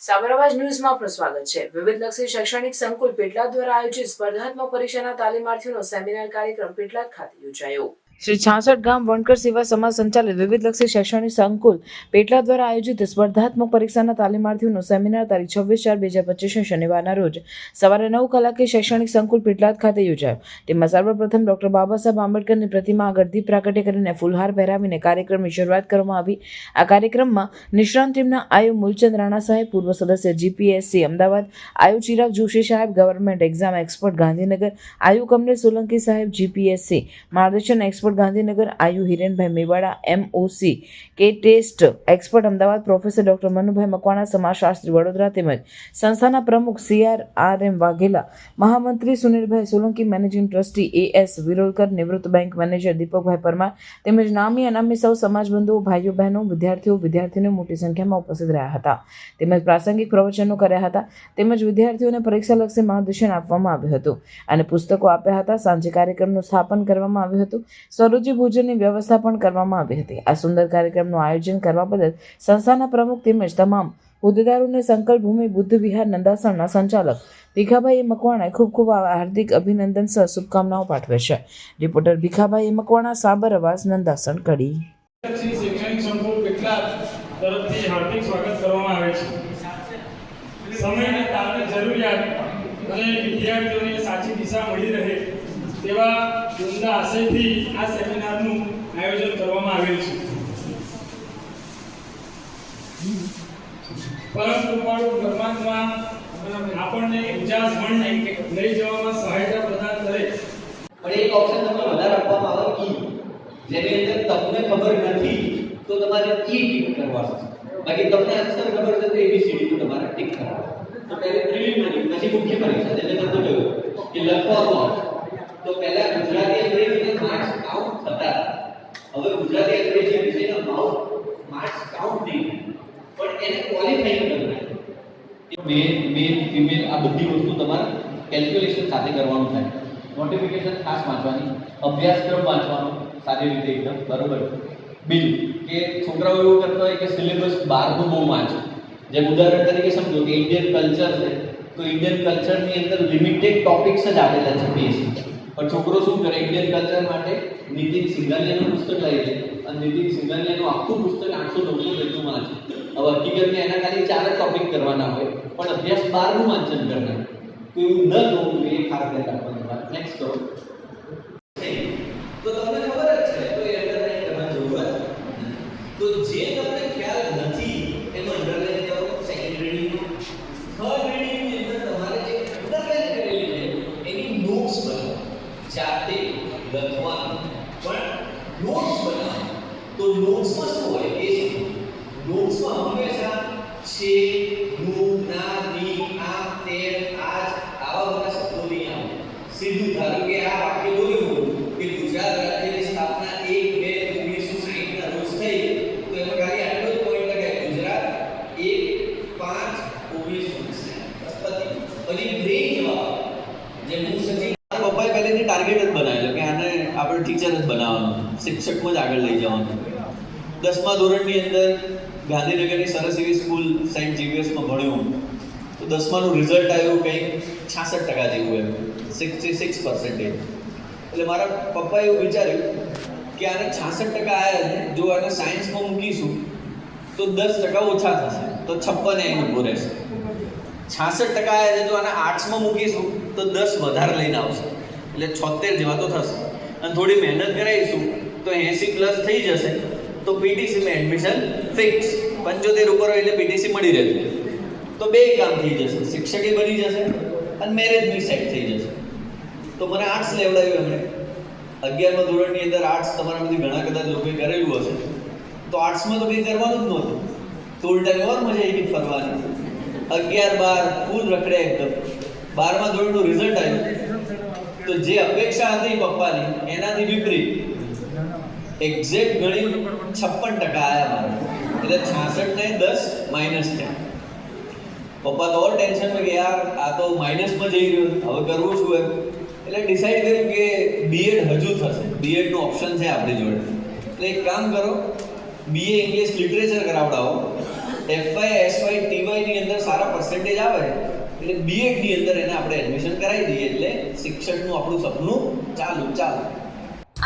સાબરવાજ ન્યૂઝમાં આપનું સ્વાગત છે. વિવિધલક્ષી શૈક્ષણિક સંકુલ પેટલાદ દ્વારા આયોજિત સ્પર્ધાત્મક પરીક્ષાના તાલીમાર્થીઓનો સેમિનાર કાર્યક્રમ પેટલાદ ખાતે યોજાયો. શ્રી છાસઠ ગામ વણકર સેવા સમાજ સંચાલિત વિવિધલક્ષી શૈક્ષણિક સંકુલ પેટલા દ્વારા આયોજિત સ્પર્ધાત્મક પરીક્ષાના તાલીમાર્થીઓનો સેમિનાર તારીખ છવ્વીસ ચાર બે હજાર પચીસ શનિવારના રોજ સવારે નવ કલાકે શૈક્ષણિક સંકુલ પેટલાદ ખાતે યોજાયો. તેમાં સર્વપ્રથમ ડોક્ટર બાબા સાહેબ આંબેડકરની પ્રતિમા આગળ દીપ પ્રાગટ્ય કરીને ફૂલહાર પહેરાવીને કાર્યક્રમની શરૂઆત કરવામાં આવી. આ કાર્યક્રમમાં નિષ્ણાંત ટીમના આયુ મૂલચંદ રાણા સાહેબ, પૂર્વ સદસ્ય જીપીએસસી અમદાવાદ, આયુ ચિરાગ જોશી સાહેબ, ગવર્મેન્ટ એક્ઝામ એક્સપર્ટ ગાંધીનગર, આયુ કમલેશ સોલંકી સાહેબ, જીપીએસસી માર્ગદર્શન એક્સપર્ટ ગાંધીનગર આયુ હિરેનભાઈ મેવાડા એમઓસી કે test expert Ahmedabad professor doctor Manubhai Makwana, સમાજશાસ્ત્રી Vadodara તેમજ સંસ્થાના પ્રમુખ સીઆર આર એમ વાઘેલા, મહામંત્રી Sunilbhai Solanki, managing trustee A S Virolkar, નિવૃત્ત બેંક મેનેજર દીપકભાઈ પરમાર તેમજ નામી અનામી સૌ સમાજબંધુઓ, ભાઈઓ, બહેનો, વિદ્યાર્થીઓ વિદ્યાર્થીઓ મોટી સંખ્યામાં ઉપસ્થિત રહ્યા હતા. તેમજ પ્રાસંગિક પ્રવચનો કર્યા હતા. તેમજ વિદ્યાર્થીઓને પરીક્ષાલક્ષી માર્ગદર્શન આપવામાં આવ્યું હતું અને પુસ્તકો આપ્યા હતા. સાંજે કાર્યક્રમનું સ્થાપન કરવામાં આવ્યું હતું. સ્વરૂચિ ભોજનની વ્યવસ્થા પણ કરવામાં આવી હતી. આ સુંદર કાર્યક્રમનું આયોજન કરવા બદલ સંસ્થાના પ્રમુખ તેમજ તમામ હોદ્દેદારોને સંકલ્પભૂમિ બુદ્ધ વિહાર નંદાસણના સંચાલક ભીખાભાઈ મકવાણાએ ખૂબ ખૂબ હાર્દિક અભિનંદન સહ શુભકામનાઓ પાઠવે છે. રિપોર્ટર ભીખાભાઈ મકવાણા, સાબર અવાજ નંદાસણ, કડી. તાલની જરૂરિયાત અને વિદ્યાર્થીઓને સાચી દિશા મળી રહે તેવા ઉમદા આશયથી આ સેમિનારનું આયોજન કરવામાં આવેલ છે. પરમ કૃપાળુ પરમાત્મા આપણને નહીં કે લઈ જવામાં સહાયતા પ્રદાન કરે. પણ એક ઓપ્શન તમને વધારે આપવામાં આવે ઈ. જેની અંદર તમને ખબર નથી, તો તમારે ઈ ટીક કરવાનું બાકી તમને અક્ષર ખબર છે તો એબીસીડી તો તમારે ટીક કરવાનું તો પહેલે પ્રિલિમિનરી પછી મુખ્ય પરીક્ષા એટલે તમને જોયું કે લખવાનું આવશે તો પહેલા ગુજરાતી અંગ્રેજી માર્ક્સ કાઉન્ટ થતા હવે ગુજરાતી અંગ્રેજી વિષયના માઉન્ટ માર્ક્સ કાઉન્ટ નહીં. પણ એને ક્વોલિફાઈ કરવું મેલ મેલ ફિમેલ આ બધી વસ્તુ તમારે કેલ્ક્યુલેશન સાથે કરવાનું થાય. નોટિફિકેશન ખાસ વાંચવાની, અભ્યાસક્રમ વાંચવાનો, સારી રીતે એકદમ બરોબર. બીજું કે છોકરાઓ એવું કરતા હોય કે સિલેબસ બહારનું બહુ વાંચે. જેમ ઉદાહરણ તરીકે સમજો કે ઇન્ડિયન કલ્ચર છે, તો ઇન્ડિયન કલ્ચરની અંદર લિમિટેડ ટોપિક્સ જ આપેલા છે પીએસસી પણ છોકરો શું કરે? ઇન્ડિયન કલ્ચર માટે નીતિન સિંઘાનિયાનું પુસ્તક લઈ લે અને નીતિન સિંઘાનિયાનું આખું પુસ્તક આઠસો નવસો પેજનું વાંચે. હવે હકીકતમાં એના ખાલી ચાર જ ટોપિક કરવાના હોય, પણ અભ્યાસ બારનું વાંચન કરનાર તો એવું ન થવું જોઈએ ખાસ ધ્યાન રાખવાનું. નેક્સ્ટ કરો તો તમને ખબર જ છે તો એ અંડરલાઈન કરવાની જરૂર નથી. તો જે તમને ખ્યાલ નથી એમાં અંડરલાઈન કરો સેકન્ડ રીડિંગ થર્ડ રીડિંગની અંદર તમારે જે અંડરલાઈન કરેલી છે એની નોટ્સ બનાવો જાતે લખવાનું પણ નોટ્સ બનાવો તો નોટ્સમાં શું હોય એ છે નોટ્સમાં હંમેશા છે નું ના ની આ તે આજ આવા બધા શબ્દો નહીં આવે સીધું ધારો કે આ વાક્ય બોલ્યું કે ગુજરાત રાજ્યની સ્થાપના એક બે ઓગણીસો સાહીઠ ના રોજ થઈ તો એમાં ખાલી આટલો જ પોઈન્ટ લગાય ગુજરાત એક પાંચ ઓગણીસો પછી બ્રેક જવાબ જે હું સચિન પપ્પાએ પહેલેથી ટાર્ગેટ જ બનાવેલો કે આને આપણે ટીચર જ બનાવવાનું શિક્ષકમાં જ આગળ લઈ જવાનું દસમા ધોરણની અંદર ગાંધીનગરની સરસ એવી સ્કૂલ સેન્ટ જીવીએસમાં ભણ્યો. તો દસમાનું રિઝલ્ટ આવ્યું કંઈક છાસઠ ટકા જેવું એમ સિક્સટી સિક્સ પર્સન્ટેજ એટલે મારા પપ્પાએ એવું વિચાર્યું કે આને છાસઠ ટકા આવ્યા છે, જો આને સાયન્સમાં મૂકીશું, તો દસ ટકા ઓછા થશે, તો છપ્પન એમ ઊભો રહેશે. છાસઠ ટકા આવ્યા છે, જો આને આર્ટ્સમાં મૂકીશું, તો દસ વધારે લઈને આવશે. એટલે છોતેર જેવા તો થશે. અને થોડી મહેનત કરાવીશું, તો એંસી પ્લસ થઈ જશે, તો પીટીસીમાં એડમિશન ફિક્સ પંચોતેર ઉપર હોય એટલે પીટીસી મળી રહેશે. તો બે કામ થઈ જશે. શિક્ષકે બની જશે અને મેરેજ બી સેટ થઈ જશે. તો મને આર્ટ્સ લેવડાવ્યું એમણે. અગિયારમા ધોરણની અંદર આર્ટ્સ તમારામાંથી ઘણા કદાચ લોકોએ કરેલું હશે. તો આર્ટ્સમાં તો કંઈ કરવાનું જ નહોતું. તો ટાઈમ ઓર મજા આવી ફરવાની. અગિયાર બાર ફૂલ રખડ્યા એકદમ. બારમા ધોરણનું રિઝલ્ટ આવ્યું. તો જે અપેક્ષા હતી પપ્પાની, એનાથી વિપરીત. એક્ઝેક્ટ ગણી છપ્પન ટકા આવ્યા મારે. એટલે છાસઠ ને દસ માઇનસ છે પપ્પા તો ઓર ટેન્શનમાં કે યાર, આ તો માઇનસમાં જઈ રહ્યું હવે કરવું શું એમ? એટલે ડિસાઈડ કર્યું કે બીએડ હજુ થશે. બીએડનું ઓપ્શન છે આપણી જોડે. એટલે એક કામ કરો બીએ ઇંગ્લિશ લિટરેચર કરાવડાવો. એફવાય એસવાય ટીવાયની અંદર સારા પર્સન્ટેજ આવે, એટલે બીએડની અંદર એને આપણે એડમિશન કરાવી દઈએ. એટલે શિક્ષણનું આપણું સપનું ચાલુ ચાલુ.